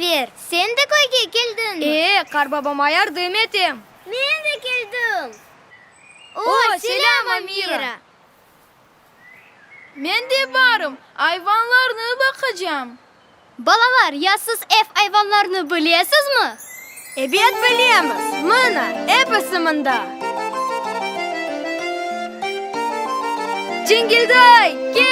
ver. Sen de koyga geldin. Ee, karbabama yardım etim. Men de geldim. O, Oo, selam Amira. Amira. Ben de varım. Hayvanlarına bakacağım. Balalar, ya siz ev hayvanlarını biliyorsunuz mu? Ebiyat biliyoruz. Mına, ev ısımında. Cingilday, git.